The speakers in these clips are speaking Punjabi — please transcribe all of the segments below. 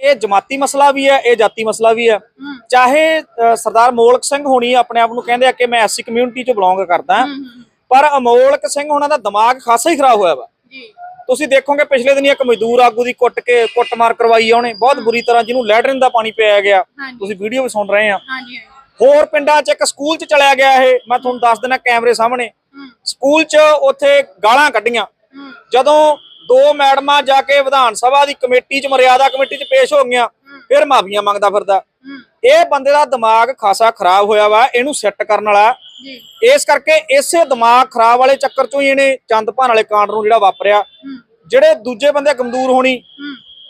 ਇਹ ਜਮਾਤੀ ਮਸਲਾ ਵੀ ਹੈ ਇਹ ਜਾਤੀ ਮਸਲਾ ਵੀ ਹੈ। ਚਾਹੇ ਸਰਦਾਰ ਮੋਲਕ ਸਿੰਘ ਹੋਣੀ ਆਪਣੇ ਆਪ ਨੂੰ ਕਹਿੰਦੇ ਆ ਕਿ ਮੈਂ ਐਸੀ ਕਮਿਊਨਿਟੀ ਚ ਬਿਲੋਂਗ ਕਰਦਾ ਪਰ ਅਮੋਲਕ ਸਿੰਘ ਉਹਨਾਂ ਦਾ ਦਿਮਾਗ ਖਾਸਾ ਹੀ ਖਰਾਬ ਹੋਇਆ ਵਾ। ਜੀ। ਤੁਸੀਂ ਦੇਖੋਗੇ ਪਿਛਲੇ ਦਿਨੀ ਇੱਕ ਮਜ਼ਦੂਰ ਆਗੂ ਦੀ ਕੁੱਟ ਕੇ ਕੁੱਟਮਾਰ ਕਰਵਾਈ ਆ ਉਹਨੇ। ਬਹੁਤ ਬੁਰੀ ਤਰ੍ਹਾਂ ਜਿਹਨੂੰ ਲੈਟਰਿਨ ਦਾ ਪਾਣੀ ਪਿਆਇਆ ਗਿਆ। ਤੁਸੀਂ ਵੀਡੀਓ ਵੀ ਸੁਣ ਰਹੇ ਆ। ਹੋਰ ਪਿੰਡਾਂ 'ਚ ਇੱਕ ਸਕੂਲ 'ਚ ਚਲਿਆ ਗਿਆ ਇਹ। ਮੈਂ ਤੁਹਾਨੂੰ ਦੱਸ ਦਿਨਾ ਕੈਮਰੇ ਸਾਹਮਣੇ। ਸਕੂਲ 'ਚ ਉੱਥੇ ਗਾਲਾਂ ਕੱਢੀਆਂ। ਜਦੋਂ ਦੋ ਮੈਡਮਾਂ ਜਾ ਕੇ ਵਿਧਾਨ ਸਭਾ ਦੀ ਕਮੇਟੀ 'ਚ ਮਰਿਆਦਾ ਕਮੇਟੀ 'ਚ ਪੇਸ਼ ਹੋ ਗਈਆਂ ਫਿਰ ਮਾਫੀਆਂ ਮੰਗਦਾ ਫਿਰਦਾ। ਇਹ ਬੰਦੇ ਦਾ ਦਿਮਾਗ ਖਾਸਾ ਖਰਾਬ ਹੋਇਆ ਵਾ ਇਹਨੂੰ ਸੈੱਟ ਕਰਨ ਵਾਲਾ। ਇਸ ਕਰਕੇ ਇਸੇ ਦਿਮਾਗ ਖਰਾਬ ਵਾਲੇ ਚੱਕਰ 'ਚੋਂ ਹੀ ਇਹਨੇ ਚੰਦਪਾਨ ਵਾਲੇ ਕਾਂਡ ਨੂੰ ਜਿਹੜਾ ਵਾਪਰਿਆ। ਜਿਹੜੇ ਦੂਜੇ ਬੰਦੇ ਗਮਦੂਰ ਹੋਣੀ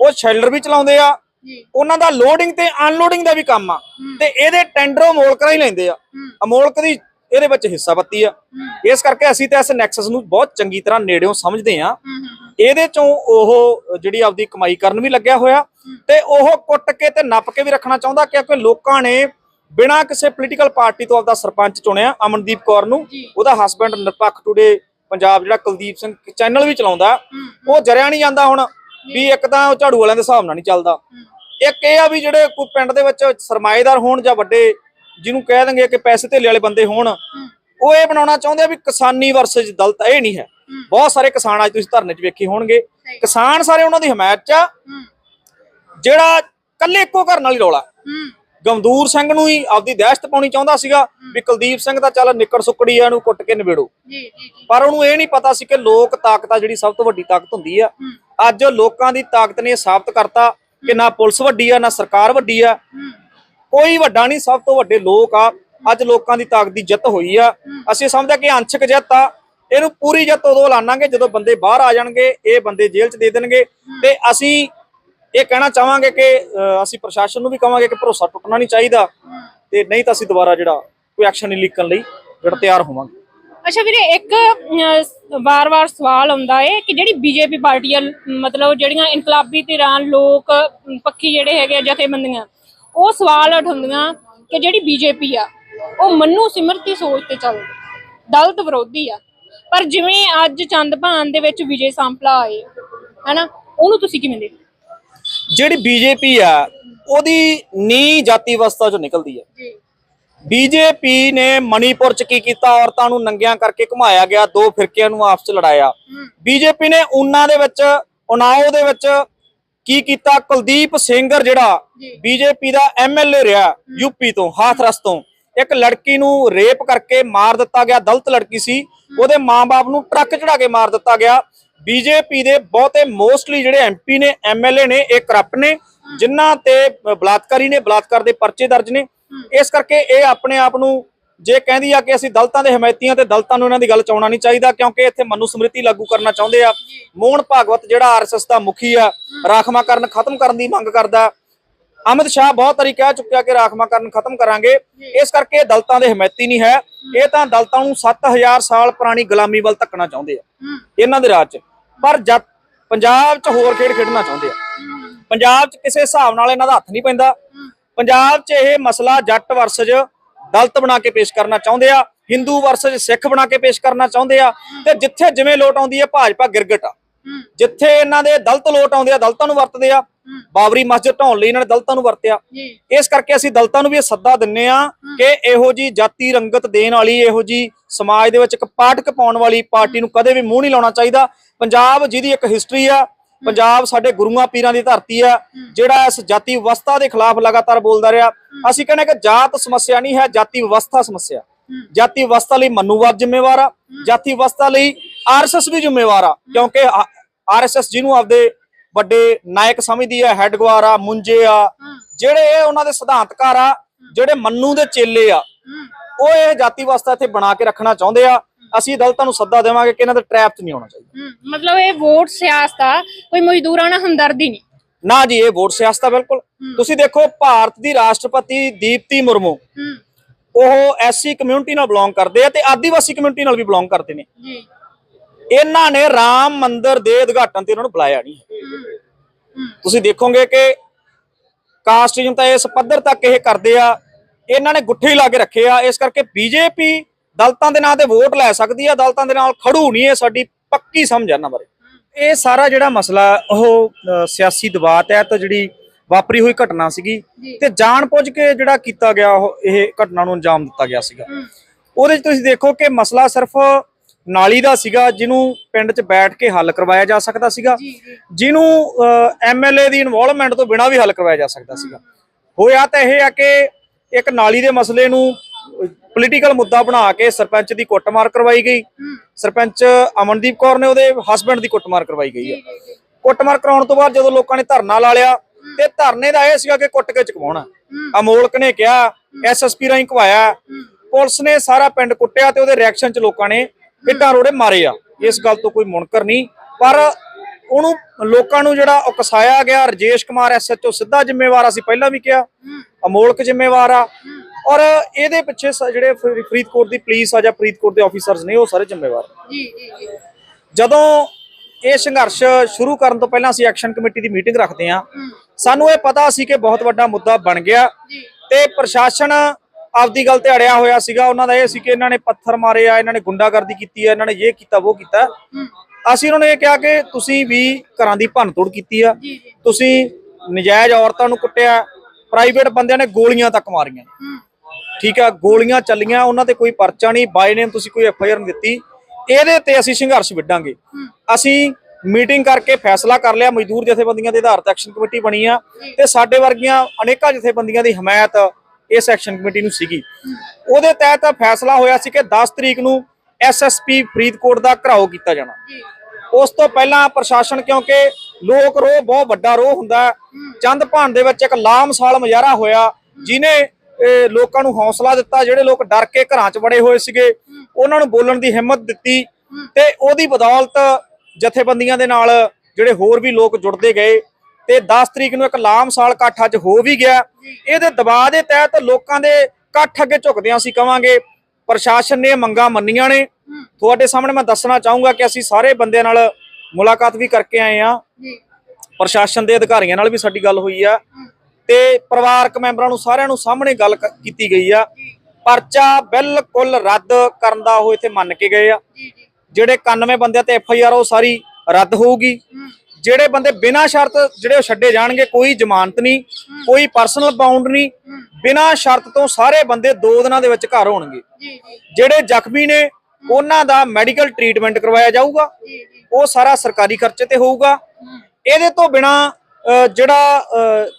ਉਹ ਸ਼ੈਲਰ ਵੀ ਚਲਾਉਂਦੇ ਆ। ਉਹਨਾਂ ਦਾ ਲੋਡਿੰਗ ਤੇ ਅਨਲੋਡਿੰਗ ਦਾ ਵੀ ਕੰਮ ਆ। ਤੇ ਇਹਦੇ ਟੈਂਡਰੋਂ ਮੋਲਕਰਾਂ ਹੀ ਲੈਂਦੇ ਆ। ਅਮੋਲਕ ਦੀ ਇਹਦੇ ਵਿੱਚ ਹਿੱਸਾ ਬੱਤੀ ਆ। ਇਸ ਕਰਕੇ ਅਸੀਂ ਤਾਂ ਇਸ ਨੈਕਸਸ ਨੂੰ ਬਹੁਤ ਚੰਗੀ ਤਰ੍ਹਾਂ ਨੇੜਿਓਂ ਸਮਝਦੇ ਆ ਇਹਦੇ ਚੋਂ ਉਹ ਜਿਹੜੀ ਆਪਦੀ ਕਮਾਈ ਕਰਨ ਵੀ ਲੱਗਿਆ ਹੋਇਆ ਤੇ ਉਹ ਕੁੱਟ ਕੇ ਤੇ ਨੱਪ ਕੇ ਵੀ ਰੱਖਣਾ ਚਾਹੁੰਦਾ ਕਿਉਂਕਿ ਲੋਕਾਂ ਨੇ ਬਿਨਾਂ ਕਿਸੇ ਪੋਲੀਟੀਕਲ ਪਾਰਟੀ ਤੋਂ ਆਪਦਾ ਸਰਪੰਚ ਚੁਣਿਆ ਅਮਨਦੀਪ ਕੌਰ ਨੂੰ। ਉਹਦਾ ਹਸਬੰਡ ਨਿਰਪੱਖ ਟੂਡੇ ਪੰਜਾਬ ਜਿਹੜਾ ਕੁਲਦੀਪ ਸਿੰਘ ਚੈਨਲ ਵੀ ਚਲਾਉਂਦਾ। ਉਹ ਜਰਿਆ ਨਹੀਂ ਜਾਂਦਾ ਹੁਣ ਵੀ ਇੱਕ ਤਾਂ ਉਹ ਝਾੜੂ ਵਾਲਿਆਂ ਦੇ ਹਿਸਾਬ ਨਾਲ ਨਹੀਂ ਚੱਲਦਾ। ਇੱਕ ਇਹ ਆ ਵੀ ਜਿਹੜੇ ਕੋਈ ਪਿੰਡ ਦੇ ਵਿੱਚ ਸਰਮਾਏਦਾਰ ਹੋਣ ਜਾਂ ਵੱਡੇ ਜਿਹਨੂੰ ਕਹਿ ਦੇਣਗੇ ਕਿ ਪੈਸੇ ਧੇਲੇ ਵਾਲੇ ਬੰਦੇ ਹੋਣ ਉਹ ਇਹ ਬਣਾਉਣਾ ਚਾਹੁੰਦੇ ਆ ਵੀ ਕਿਸਾਨੀ ਵਰਸਜ ਦਲਤ ਇਹ ਨਹੀਂ ਹੈ। ਬਹੁਤ ਸਾਰੇ ਕਿਸਾਨ ਅੱਜ ਤੁਸੀਂ ਧਰਨੇ 'ਚ ਵੇਖੇ ਹੋਣਗੇ। ਕਿਸਾਨ ਸਾਰੇ ਉਹਨਾਂ ਦੀ ਹਮਾਇਤ 'ਚ ਆ। ਜਿਹੜਾ ਕੱਲੇ ਇੱਕੋ ਘਰ ਨਾਲ ਹੀ ਰੌਲਾ। ਗਮਦੂਰ ਸਿੰਘ ਨੂੰ ਹੀ ਆਪਦੀ ਦਹਿਸ਼ਤ ਪਾਉਣੀ ਚਾਹੁੰਦਾ ਸੀਗਾ ਵੀ ਕੁਲਦੀਪ ਸਿੰਘ ਦਾ ਚੱਲ ਨਿੱਕੜ ਸੁੱਕੜੀ ਆ ਇਹਨੂੰ ਕੁੱਟ ਕੇ ਨਿਬੇੜੋ। ਜੀ ਜੀ ਜੀ। ਪਰ ਉਹਨੂੰ ਇਹ ਨਹੀਂ ਪਤਾ ਸੀ ਕਿ ਲੋਕ ਤਾਕਤ ਆ ਜਿਹੜੀ ਸਭ ਤੋਂ ਵੱਡੀ ਤਾਕਤ ਹੁੰਦੀ ਆ। ਅੱਜ ਲੋਕਾਂ ਦੀ ਤਾਕਤ ਨੇ ਇਹ ਸਾਬਤ ਕਰਤਾ ਕਿ ਨਾ ਪੁਲਿਸ ਵੱਡੀ ਆ ਨਾ ਸਰਕਾਰ ਵੱਡੀ ਆ। ਕੋਈ ਵੱਡਾ ਨਹੀਂ, ਸਭ ਤੋਂ ਵੱਡੇ ਲੋਕ ਆ। ਅੱਜ ਲੋਕਾਂ ਦੀ ਤਾਕਤ ਦੀ ਜਿੱਤ ਹੋਈ ਆ। ਅਸੀਂ ਸਮਝਦੇ ਕਿ ਅੰਸ਼ਕ ਜਿੱਤ ਆ। ਇਹਨੂੰ ਪੂਰੀ ਜਿੱਤ ਉਦੋਂ ਲਾਣਾਂਗੇ ਜਦੋਂ ਬੰਦੇ ਬਾਹਰ ਆ ਜਾਣਗੇ, ਇਹ ਬੰਦੇ ਜੇਲ੍ਹ 'ਚ ਦੇ ਦੇਣਗੇ। ਤੇ ਅਸੀਂ ਇਹ ਕਹਿਣਾ ਚਾਹਾਂਗੇ ਕਿ ਅਸੀਂ ਪ੍ਰਸ਼ਾਸਨ ਨੂੰ ਵੀ ਕਹਾਂਗੇ ਕਿ ਭਰੋਸਾ ਟੁੱਟਣਾ ਨਹੀਂ ਚਾਹੀਦਾ। ਤੇ ਨਹੀਂ ਤਾਂ ਅਸੀਂ ਦੁਬਾਰਾ ਜਿਹੜਾ ਕੋਈ ਐਕਸ਼ਨ ਨਹੀਂ ਲਿਖਣ ਲਈ ਜਿਹੜਾ ਤਿਆਰ ਹੋਵਾਂਗੇ। ਅੱਛਾ ਵੀਰੇ, ਇੱਕ ਵਾਰ-ਵਾਰ ਸਵਾਲ ਆਉਂਦਾ ਹੈ ਕਿ ਜਿਹੜੀ ਬੀਜੇਪੀ ਪਾਰਟੀ ਆ ਮਤਲਬ ਜਿਹੜੀਆਂ ਇਨਕਲਾਬੀ ਧਿਰਾਂ, ਲੋਕ ਪੱਖੀ ਜਿਹੜੇ ਹੈਗੇ ਆ ਜਥੇਬੰਦੀਆਂ ਉਹ ਸਵਾਲ ਉਠਾਉਂਦੀਆਂ ਕਿ ਜਿਹੜੀ ਬੀਜੇਪੀ ਆ ਉਹ ਮੰਨੂ ਸਿਮਰਤੀ ਸੋਚ ਤੇ ਚੱਲਦੀ ਦਲਿਤ ਵਿਰੋਧੀ ਆ। ਪਰ ਜਿਵੇਂ ਅੱਜ ਚੰਦਭਾਨ ਦੇ ਵਿੱਚ ਵਿਜੇ ਸਾਂਪਲਾ ਆਏ ਹੈਨਾ ਉਹਨੂੰ ਤੁਸੀਂ ਕਿਵੇਂ ਦੇਖਦੇ? ਜਿਹੜੀ ਬੀਜੇਪੀ ਆ ਉਹਦੀ ਨੀ ਜਾਤੀ ਅਵਸਥਾ ਚੋਂ ਨਿਕਲਦੀ ਆ। ਜੀ। ਬੀਜੇਪੀ ਨੇ ਮਣੀਪੁਰ ਚ ਕੀ ਕੀਤਾ? ਔਰਤਾਂ ਨੂੰ ਨੰਗਿਆਂ ਕਰਕੇ ਘੁਮਾਇਆ ਗਿਆ ਦੋ ਫਿਰਕਿਆਂ ਨੂੰ ਆਪਸ ਚ ਲੜਾਇਆ। ਬੀਜੇਪੀ ਨੇ ਉਹਨਾਂ ਦੇ ਵਿੱਚ ਉਨਾਓ ਦੇ ਵਿੱਚ ਕੀ ਕੀਤਾ? ਕੁਲਦੀਪ ਸਿੰਘਰ ਜਿਹੜਾ। ਬੀਜੇਪੀ ਦਾ ਐਮਐਲਏ ਰਿਹਾ ਯੂਪੀ ਤੋਂ ਹਾਥਰਸ ਤੋਂ। ਇੱਕ ਲੜਕੀ ਨੂੰ ਰੇਪ ਕਰਕੇ ਮਾਰ ਦਿੱਤਾ ਗਿਆ ਦਲਿਤ ਲੜਕੀ ਸੀ। ਉਹਦੇ ਮਾਂ-ਬਾਪ ਨੂੰ ਟਰੱਕ ਚੜਾ ਕੇ ਮਾਰ ਦਿੱਤਾ ਗਿਆ। ਬੀਜੇਪੀ ਦੇ ਬਹੁਤੇ ਮੋਸਟਲੀ ਜਿਹੜੇ ਐਮਪੀ ਨੇ ਐਮਐਲਏ ਨੇ ਇਹ ਕਰਪਟ ਨੇ ਜਿਨ੍ਹਾਂ ਤੇ ਬਲਾਤਕਾਰੀ ਨੇ ਬਲਾਤਕਾਰ ਦੇ ਪਰਚੇ ਦਰਜ ਨੇ। ਇਸ ਕਰਕੇ ਇਹ ਆਪਣੇ ਆਪ ਨੂੰ ਜੇ ਕਹਿੰਦੀ ਆ ਕਿ ਅਸੀਂ ਦਲਤਾਂ ਦੇ ਹਮਾਇਤੀਆਂ ਤੇ ਦਲਤਾਂ ਨੂੰ ਇਹਨਾਂ ਦੀ ਗੱਲ ਚ ਆਉਣਾ ਨਹੀਂ ਚਾਹੀਦਾ ਕਿਉਂਕਿ ਇੱਥੇ ਮਨੂ ਸਮ੍ਰਿਤੀ ਲਾਗੂ ਕਰਨਾ ਚਾਹੁੰਦੇ ਆ। ਮੋਹਨ ਭਾਗਵਤ ਜਿਹੜਾ ਆਰਐਸਐਸ ਦਾ ਮੁਖੀ ਆ ਰਾਖਵਾਂਕਰਨ ਖਤਮ ਕਰਨ ਦੀ ਮੰਗ ਕਰਦਾ। ਅਮਿਤ ਸ਼ਾਹ ਬਹੁਤ ਵਾਰੀ ਕਹਿ ਚੁੱਕਿਆ ਕਿ ਰਾਖਵਾਂਕਰਨ ਖਤਮ ਕਰਾਂਗੇ। ਇਸ ਕਰਕੇ ਦਲਤਾਂ ਦੇ ਹਮਾਇਤੀ ਨਹੀਂ ਹੈ। ਇਹ ਤਾਂ ਦਲਤਾਂ ਨੂੰ 7000 ਸਾਲ ਪੁਰਾਣੀ ਗੁਲਾਮੀ ਵੱਲ ਧੱਕਣਾ ਚਾਹੁੰਦੇ ਆ। ਇਹਨਾਂ ਦੇ ਰਾਜ 'ਚ। ਪਰ ਜਦ ਪੰਜਾਬ 'ਚ ਹੋਰ ਖੇਡ ਖੇਡਣਾ ਚਾਹੁੰਦੇ ਆ। ਪੰਜਾਬ 'ਚ ਕਿਸੇ ਹਿਸਾਬ ਨਾਲ ਇਹਨਾਂ ਦਾ ਹੱਥ ਨਹੀਂ ਪੈਂਦਾ। ਪੰਜਾਬ 'ਚ ਇਹ ਮਸਲਾ ਜੱਟ ਵਰਸਜ ਦਲਤ ਬਣਾ ਕੇ ਪੇਸ਼ ਕਰਨਾ ਚਾਹੁੰਦੇ ਆ ਹਿੰਦੂ ਵਰਸਜ ਸਿੱਖ ਬਣਾ ਕੇ ਪੇਸ਼ ਕਰਨਾ ਚਾਹੁੰਦੇ ਆ ਤੇ ਜਿੱਥੇ ਜਿਵੇਂ ਲੋਟ ਆਉਂਦੀ ਹੈ ਭਾਜਪਾ ਗਿਰਗਟ ਆ। ਜਿੱਥੇ ਇਹਨਾਂ ਦੇ ਦਲਤ ਲੋਟ ਆਉਂਦੇ ਆ ਦਲਤਾਂ ਨੂੰ ਵਰਤਦੇ ਆ। ਬਾਬਰੀ ਮਸਜਿਦ ਢਾਉਣ ਲਈ ਇਹਨਾਂ ਨੇ ਦਲਤਾਂ ਨੂੰ ਵਰਤਿਆ। ਇਸ ਕਰਕੇ ਅਸੀਂ ਦਲਤਾਂ ਨੂੰ ਵੀ ਇਹ ਸੱਦਾ ਦਿੰਨੇ ਆ ਕਿ ਇਹੋ ਜੀ ਜਾਤੀ ਰੰਗਤ ਦੇਣ ਵਾਲੀ ਇਹੋ ਜੀ ਸਮਾਜ ਦੇ ਵਿੱਚ ਇੱਕ ਪਾਟਕ ਪਾਉਣ ਵਾਲੀ ਪਾਰਟੀ ਨੂੰ ਕਦੇ ਵੀ ਮੂੰਹ ਨਹੀਂ ਲਾਉਣਾ ਚਾਹੀਦਾ। ਪੰਜਾਬ ਜਿਹਦੀ ਇੱਕ ਹਿਸਟਰੀ ਆ ਪੰਜਾਬ ਸਾਡੇ ਗੁਰੂਆਂ ਪੀਰਾਂ ਦੀ ਧਰਤੀ ਆ ਜਿਹੜਾ ਇਸ ਜਾਤੀ ਵਿਵਸਥਾ ਦੇ ਖਿਲਾਫ ਲਗਾਤਾਰ ਬੋਲਦਾ ਰਿਹਾ। ਅਸੀਂ ਕਹਿੰਦੇ ਕਿ ਜਾਤ ਸਮੱਸਿਆ ਨਹੀਂ ਹੈ ਜਾਤੀ ਵਿਵਸਥਾ ਸਮੱਸਿਆ। ਜਾਤੀ ਵਿਵਸਥਾ ਲਈ ਮਨੂਵਾਦ ਜ਼ਿੰਮੇਵਾਰ ਆ ਜਾਤੀ ਵਿਵਸਥਾ ਲਈ ਆਰਐਸਐਸ ਵੀ ਜ਼ਿੰਮੇਵਾਰ ਆ ਕਿਉਂਕਿ ਆਰਐਸਐਸ ਜਿਹਨੂੰ ਆਪਦੇ ਵੱਡੇ ਨਾਇਕ ਸਮਝਦੀ ਆ ਹੈਡਗਵਾਰ ਆ ਮੁੰਜੇ ਆ ਜਿਹੜੇ ਇਹ ਉਹਨਾਂ ਦੇ ਸਿਧਾਂਤਕਾਰ ਆ ਜਿਹੜੇ ਮੰਨੂ ਦੇ ਚੇਲੇ ਆ ਉਹ ਇਹ ਜਾਤੀ ਵਿਵਸਥਾ ਇੱਥੇ ਬਣਾ ਕੇ ਰੱਖਣਾ ਚਾਹੁੰਦੇ ਆ। ਅਸੀਂ ਦਲਤਾਂ ਨੂੰ ਸੱਦਾ ਦੇਵਾਂਗੇ ਕਿ ਇਹਨਾਂ ਦੇ ਟ੍ਰੈਪ 'ਚ ਨਹੀਂ ਆਉਣਾ ਚਾਹੀਦਾ। ਮਤਲਬ ਇਹ ਵੋਟ ਸਿਆਸਤ ਆ ਕੋਈ ਮਜ਼ਦੂਰਾਂ ਨਾਲ ਹਮਦਰਦੀ ਨਹੀਂ। ਨਾ ਜੀ ਇਹ ਵੋਟ ਸਿਆਸਤ ਆ ਬਿਲਕੁਲ। ਤੁਸੀਂ ਦੇਖੋ ਭਾਰਤ ਦੀ ਰਾਸ਼ਟਰਪਤੀ ਦੀਪਤੀ ਮੁਰਮੂ ਹੂੰ। ਉਹ ਐਸਸੀ ਕਮਿਊਨਿਟੀ ਨਾਲ ਬਿਲੋਂਗ ਕਰਦੇ ਆ ਤੇ ਆਦੀਵਾਸੀ ਕਮਿਊਨਿਟੀ ਨਾਲ ਵੀ ਬਿਲੋਂਗ ਕਰਦੇ ਨੇ। ਜੀ। ਇਹਨਾਂ ਨੇ ਰਾਮ ਮੰਦਿਰ ਦੇ ਉਦਘਾਟਨ ਤੇ ਇਹਨਾਂ ਨੂੰ ਬੁਲਾਇਆ ਨਹੀਂ। ਤੁਸੀਂ ਦੇਖੋਗੇ ਕਿ ਕਾਸਟਿਜ਼ਮ ਤਾਂ ਇਸ ਪੱਧਰ ਤੱਕ ਇਹ ਕਰਦੇ ਆ ਇਹਨਾਂ ਨੇ ਗੁੱਠੇ ਲਾ ਕੇ ਰੱਖੇ ਆ ਇਸ ਕਰਕੇ ਬੀਜੇਪੀ ਦਲਤਾਂ ਦੇ ਨਾਂ ਤੇ ਵੋਟ ਲੈ ਸਕਦੀ ਆ ਦਲਤਾਂ ਦੇ ਨਾਲ ਖੜੂ ਨਹੀਂ ਇਹ ਸਾਡੀ ਪੱਕੀ ਸਮਝ ਆ ਇਹਨਾਂ ਬਾਰੇ। ਇਹ ਸਾਰਾ ਜਿਹੜਾ ਮਸਲਾ ਉਹ ਸਿਆਸੀ ਦਬਾਅ ਤਹਿਤ ਜਿਹੜੀ ਵਾਪਰੀ ਹੋਈ ਘਟਨਾ ਸੀਗੀ। ਤੇ ਜਾਣਬੁੱਝ ਕੇ ਜਿਹੜਾ ਕੀਤਾ ਗਿਆ ਉਹ ਇਹ ਘਟਨਾ ਨੂੰ ਅੰਜਾਮ ਦਿੱਤਾ ਗਿਆ ਸੀਗਾ। ਹੂੰ। ਉਹਦੇ 'ਚ ਤੁਸੀਂ ਦੇਖੋ ਕਿ ਮਸਲਾ ਸਿਰਫ ਨਾਲੀ ਦਾ ਸੀਗਾ ਜਿਹਨੂੰ ਪਿੰਡ 'ਚ ਬੈਠ ਕੇ ਹੱਲ ਕਰਵਾਇਆ ਜਾ ਸਕਦਾ ਸੀਗਾ। ਜਿਹਨੂੰ ਐਮਐਲਏ ਦੀ ਇਨਵੋਲਵਮੈਂਟ ਤੋਂ ਬਿਨਾਂ ਵੀ ਹੱਲ ਕਰਵਾਇਆ ਜਾ ਸਕਦਾ ਸੀਗਾ। ਹੋਇਆ ਤਾਂ ਇਹ ਆ ਕਿ ਇੱਕ ਨਾਲੀ ਦੇ ਮਸਲੇ ਨੂੰ ਪੋਲੀਟੀਕਲ ਮੁੱਦਾ ਬਣਾ ਕੇ ਸਰਪੰਚ ਦੀ ਕੁੱਟਮਾਰ ਕਰਵਾਈ ਗਈ। ਸਰਪੰਚ ਅਮਨਦੀਪ ਕੌਰ ਨੇ ਉਹਦੇ ਹਸਬੰਡ ਦੀ ਕੁੱਟਮਾਰ ਕਰਵਾਈ ਗਈ ਹੈ ਕੁੱਟਮਾਰ ਕਰਾਉਣ ਤੋਂ ਬਾਅਦ ਜਦੋਂ ਲੋਕਾਂ ਨੇ ਧਰਨਾ ਲਾ ਲਿਆ ਤੇ ਧਰਨੇ ਦਾ ਇਹ ਸੀਗਾ ਕਿ ਕੁੱਟ ਕੇ ਚਕਵਾਉਣਾ। ਅਮੋਲਕ ਨੇ ਕਿਹਾ ਐਸਐਸਪੀ ਰਾਹੀਂ ਘਵਾਇਆ ਪੁਲਿਸ ਨੇ ਸਾਰਾ ਪਿੰਡ ਕੁੱਟਿਆ ਤੇ ਉਹਦੇ ਰਿਐਕਸ਼ਨ 'ਚ ਲੋਕਾਂ ਨੇ ਇੱਟਾਂ ਰੋੜੇ ਮਾਰੇ ਆ। ਇਸ ਗੱਲ ਤੋਂ ਕੋਈ ਮੁਨਕਰ ਨਹੀਂ। ਪਰ ਉਹਨੂੰ ਲੋਕਾਂ ਨੂੰ ਜਿਹੜਾ ਉਕਸਾਇਆ ਗਿਆ ਰਜੇਸ਼ ਕੁਮਾਰ ਐਸਐਚਓ ਸਿੱਧਾ ਜ਼ਿੰਮੇਵਾਰ ਆ, ਅਸੀਂ ਪਹਿਲਾਂ ਵੀ ਕਿਹਾ। ਅਮੋਲਕ ਜ਼ਿੰਮੇਵਾਰ ਆ। ਔਰ ਇਹਦੇ ਪਿੱਛੇ ਸ- ਜਿਹੜੇ ਫਰੀ- ਫਰੀਦਕੋਟ ਦੀ ਪੁਲਿਸ ਆ ਜਾਂ ਫਰੀਦਕੋਟ ਦੇ ਆਫੀਸਰਸ ਨੇ ਉਹ ਸਾਰੇ ਜ਼ਿੰਮੇਵਾਰ। ਜੀ ਜੀ ਜੀ। ਜਦੋਂ ਇਹ ਸੰਘਰਸ਼ ਸ਼ੁਰੂ ਕਰਨ ਤੋਂ ਪਹਿਲਾਂ ਅਸੀਂ ਐਕਸ਼ਨ ਕਮੇਟੀ ਦੀ ਮੀਟਿੰਗ ਰੱਖਦੇ ਹਾਂ ਸਾਨੂੰ ਇਹ ਪਤਾ ਸੀ ਕਿ ਬਹੁਤ ਵੱਡਾ ਮੁੱਦਾ ਬਣ ਗਿਆ। ਜੀ। ਤੇ ਪ੍ਰਸ਼ਾਸਨ ਆਪਦੀ ਗੱਲ ਤੇ ਅੜਿਆ ਹੋਇਆ ਸੀਗਾ। ਉਹਨਾਂ ਦਾ ਇਹ ਸੀ ਕਿ ਇਹਨਾਂ ਨੇ ਪੱਥਰ ਮਾਰੇ ਆ ਇਹਨਾਂ ਨੇ ਗੁੰਡਾਗਰਦੀ ਕੀਤੀ ਆ ਇਹਨਾਂ ਨੇ ਇਹ ਕੀਤਾ ਉਹ ਕੀਤਾ। ਅਸੀਂ ਉਹਨਾਂ ਨੂੰ ਇਹ ਕਿਹਾ ਕਿ ਤੁਸੀਂ ਵੀ ਘਰਾਂ ਦੀ ਭੰਨਤੋੜ ਕੀਤੀ ਆ। ਜੀ ਜੀ। ਤੁਸੀਂ ਨਜਾਇਜ਼ ਔਰਤਾਂ ਨੂੰ ਕੁੱਟਿਆ ਪ੍ਰਾਈਵੇਟ ਬੰਦਿਆਂ ਨੇ ਗੋਲੀਆਂ ਤੱਕ ਮਾਰੀਆਂ। ਠੀਕ ਆ ਗੋਲੀਆਂ ਚੱਲੀਆਂ ਉਹਨਾਂ ਤੇ ਕੋਈ ਪਰਚਾ ਨਹੀਂ ਬਾਈ ਨੇਮ ਤੁਸੀਂ ਕੋਈ ਐਫ ਆਈ ਆਰ ਨਹੀਂ ਦਿੱਤੀ। ਇਹਦੇ ਤੇ ਅਸੀਂ ਸੰਘਰਸ਼ ਵਿੱਢਾਂਗੇ। ਅਸੀਂ ਮੀਟਿੰਗ ਕਰਕੇ ਫੈਸਲਾ ਕਰ ਲਿਆ ਮਜ਼ਦੂਰ ਜਥੇਬੰਦੀਆਂ ਦੇ ਆਧਾਰ ਤੇ ਐਕਸ਼ਨ ਕਮੇਟੀ ਬਣੀ ਆ ਤੇ ਸਾਡੇ ਵਰਗੀਆਂ ਅਨੇਕਾਂ ਜਥੇਬੰਦੀਆਂ ਦੀ ਹਮਾਇਤ ਇਸ ਐਕਸ਼ਨ ਕਮੇਟੀ ਨੂੰ ਸੀਗੀ। ਉਹਦੇ ਤਹਿਤ ਫੈਸਲਾ ਹੋਇਆ ਸੀ ਕਿ 10 ਤਰੀਕ ਨੂੰ ਐਸਐਸਪੀ ਫਰੀਦਕੋਟ ਦਾ ਘਰਾਓ ਕੀਤਾ ਜਾਣਾ। ਉਸ ਤੋਂ ਪਹਿਲਾਂ ਪ੍ਰਸ਼ਾਸਨ ਕਿਉਂਕਿ ਲੋਕ ਰੋਹ ਬਹੁਤ ਵੱਡਾ ਰੋਹ ਹੁੰਦਾ। ਚੰਦ ਭਾਨ ਦੇ ਵਿੱਚ ਇੱਕ ਲਾਮਸਾਲ ਮੁਜ਼ਾਹਰਾ ਹੋਇਆ ਜਿਨੇ ਲੋਕਾਂ ਨੂੰ ਹੌਸਲਾ ਦਿੱਤਾ ਜਿਹੜੇ ਲੋਕ ਡਰ ਕੇ ਘਰਾਂ 'ਚ ਵੜੇ ਹੋਏ ਸੀਗੇ ਉਹਨਾਂ ਨੂੰ ਬੋਲਣ ਦੀ ਹਿੰਮਤ ਦਿੱਤੀ ਤੇ ਉਹਦੀ ਬਦੌਲਤ ਜਥੇਬੰਦੀਆਂ ਦੇ ਨਾਲ ਜਿਹੜੇ ਹੋਰ ਵੀ ਲੋਕ ਜੁੜਦੇ ਗਏ ਤੇ 10 ਤਰੀਕ ਨੂੰ ਇੱਕ ਲਾਮਸਾਲ ਇਕੱਠ ਅੱਜ ਹੋ ਵੀ ਗਿਆ। ਇਹਦੇ ਦਬਾਅ ਦੇ ਤਹਿਤ ਲੋਕਾਂ ਦੇ ਇਕੱਠ ਅੱਗੇ ਝੁਕਦਿਆਂ ਅਸੀਂ ਕਵਾਂਗੇ ਪ੍ਰਸ਼ਾਸਨ ਨੇ ਮੰਗਾਂ ਮੰਨੀਆਂ ਨੇ। ਤੁਹਾਡੇ ਸਾਹਮਣੇ ਮੈਂ ਦੱਸਣਾ ਚਾਹੂੰਗਾ ਕਿ ਅਸੀਂ ਸਾਰੇ ਬੰਦਿਆਂ ਨਾਲ ਮੁਲਾਕਾਤ ਵੀ ਕਰਕੇ ਆਏ ਆ ਪ੍ਰਸ਼ਾਸਨ ਦੇ ਅਧਿਕਾਰੀਆਂ ਨਾਲ ਵੀ ਸਾਡੀ ਗੱਲ ਹੋਈ ਆ। ਤੇ ਪਰਿਵਾਰਕ ਮੈਂਬਰਾਂ ਨੂੰ ਸਾਰਿਆਂ ਨੂੰ ਸਾਹਮਣੇ ਗੱਲ ਕੀਤੀ ਗਈ ਆ। ਪਰਚਾ ਬਿਲਕੁਲ ਰੱਦ ਕਰਨ ਦਾ ਉਹ ਇੱਥੇ ਮੰਨ ਕੇ ਗਏ ਆ। ਜਿਹੜੇ 91 ਬੰਦਿਆਂ ਤੇ ਐਫ ਆਈ ਆਰ ਉਹ ਸਾਰੀ ਰੱਦ ਹੋਊਗੀ। ਜਿਹੜੇ ਬੰਦੇ ਬਿਨਾਂ ਸ਼ਰਤ ਜਿਹੜੇ ਉਹ ਛੱਡੇ ਜਾਣਗੇ ਕੋਈ ਜ਼ਮਾਨਤ ਨਹੀਂ ਕੋਈ ਪਰਸਨਲ ਬਾਉਂਡ ਨਹੀਂ ਬਿਨਾਂ ਸ਼ਰਤ ਤੋਂ ਸਾਰੇ ਬੰਦੇ 2 ਦਿਨਾਂ ਦੇ ਵਿੱਚ ਘਰ ਹੋਣਗੇ। ਜਿਹੜੇ ਜ਼ਖਮੀ ਨੇ ਉਹਨਾਂ ਦਾ ਮੈਡੀਕਲ ਟ੍ਰੀਟਮੈਂਟ ਕਰਵਾਇਆ ਜਾਊਗਾ। ਉਹ ਸਾਰਾ ਸਰਕਾਰੀ ਖਰਚੇ ਤੇ ਹੋਊਗਾ। ਇਹਦੇ ਤੋਂ ਬਿਨਾ ਜਿਹੜਾ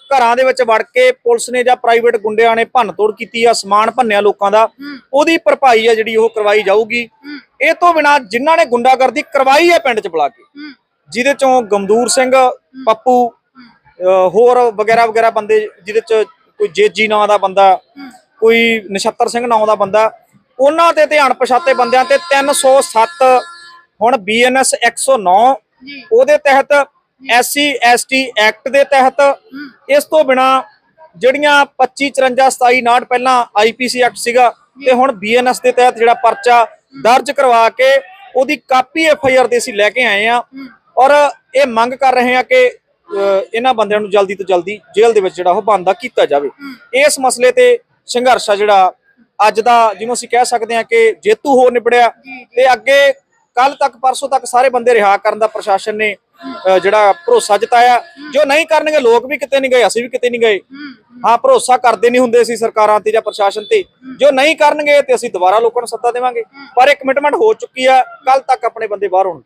ਘਰਾਂ ਦੇ ਵਿੱਚ ਵੜ ਕੇ ਪੁਲਿਸ ਨੇ ਜਾਂ ਪ੍ਰਾਈਵੇਟ ਗੁੰਡਿਆਂ ਨੇ ਭੰਨ ਤੋੜ ਕੀਤੀ ਆ ਸਮਾਨ ਭੰਨਿਆ ਲੋਕਾਂ ਦਾ ਉਹਦੀ ਭਰਪਾਈ ਆ ਜਿਹੜੀ ਉਹ ਕਰਵਾਈ ਜਾਊਗੀ। ਇਹ ਤੋਂ ਬਿਨਾ ਜਿਨ੍ਹਾਂ ਨੇ ਗੁੰਡਾਗਰਦੀ ਕਰਵਾਈ ਹੈ ਪਿੰਡ 'ਚ ਬੁਲਾ ਕੇ ਜਿਹਦੇ ਚੋਂ ਗਮਦੂਰ ਸਿੰਘ ਪੱਪੂ ਹੋਰ ਵਗੈਰਾ ਵਗੈਰਾ ਬੰਦੇ ਜਿਹਦੇ ਚ ਕੋਈ ਜੇਜੀ ਨਾਂ ਦਾ ਬੰਦਾ ਕੋਈ ਨਛੱਤਰ ਸਿੰਘ ਨਾਂ ਦਾ ਬੰਦਾ ਉਹਨਾਂ ਤੇ ਧਿਆਨ ਪਛਾਤੇ ਬੰਦਿਆਂ ਤੇ 307 ਹੁਣ ਬੀਐਨਐਸ 109 ਜੀ। ਉਹਦੇ ਤਹਿਤ ਐਸਸੀ ਐਸਟੀ ਐਕਟ ਦੇ ਤਹਿਤ ਇਸ ਤੋਂ ਬਿਨਾ ਜਿਹੜੀਆਂ 25 54 27 ਨਾਟ ਪਹਿਲਾਂ ਆਈਪੀਸੀ ਐਕਟ ਸੀਗਾ ਤੇ ਹੁਣ ਬੀਐਨਐਸ ਦੇ ਤਹਿਤ ਜਿਹੜਾ ਪਰਚਾ ਦਰਜ ਕਰਵਾ ਕੇ ਉਹਦੀ ਕਾਪੀ ਐਫਆਈਆਰ ਦੇ ਅਸੀਂ ਲੈ ਕੇ ਆਏ ਆ ਔਰ ਇਹ ਮੰਗ ਕਰ ਰਹੇ ਆ ਕਿ ਇਹਨਾਂ ਬੰਦਿਆਂ ਨੂੰ ਜਲਦੀ ਤੋਂ ਜਲਦੀ ਜੇਲ੍ਹ ਦੇ ਵਿੱਚ ਜਿਹੜਾ ਉਹ ਬੰਦਾ ਕੀਤਾ ਜਾਵੇ। ਇਸ ਮਸਲੇ ਤੇ ਸੰਘਰਸ਼ ਆ ਜਿਹੜਾ ਅੱਜ ਦਾ ਜਿਹਨੂੰ ਅਸੀਂ ਕਹਿ ਸਕਦੇ ਆ ਕਿ ਜੇਤੂ ਹੋ ਨਿਬੜਿਆ ਤੇ ਅੱਗੇ ਕੱਲ ਤੱਕ ਪਰਸੋਂ ਤੱਕ ਸਾਰੇ ਬੰਦੇ ਰਿਹਾ ਕਰਨ ਦਾ ਪ੍ਰਸ਼ਾਸਨ ਨੇ ਜਿਹੜਾ ਭਰੋਸਾ ਜਤਾਇਆ। ਜੋ ਨਹੀਂ ਕਰਨਗੇ ਲੋਕ ਵੀ ਕਿਤੇ ਨਹੀਂ ਗਏ ਅਸੀਂ ਵੀ ਕਿਤੇ ਨਹੀਂ ਗਏ। ਹਾਂ ਭਰੋਸਾ ਕਰਦੇ ਨਹੀਂ ਹੁੰਦੇ ਸੀ ਸਰਕਾਰਾਂ ਤੇ ਜਾਂ ਪ੍ਰਸ਼ਾਸਨ ਤੇ। ਜੋ ਨਹੀਂ ਕਰਨਗੇ ਤੇ ਅਸੀਂ ਦੁਬਾਰਾ ਲੋਕਾਂ ਨੂੰ ਸੱਦਾ ਦੇਵਾਂਗੇ। ਪਰ ਇਹ ਕਮਿਟਮੈਂਟ ਹੋ ਚੁੱਕੀ ਆ। ਕੱਲ ਤੱਕ ਆਪਣੇ ਬੰਦੇ ਬਾਹਰ ਹੋਣ।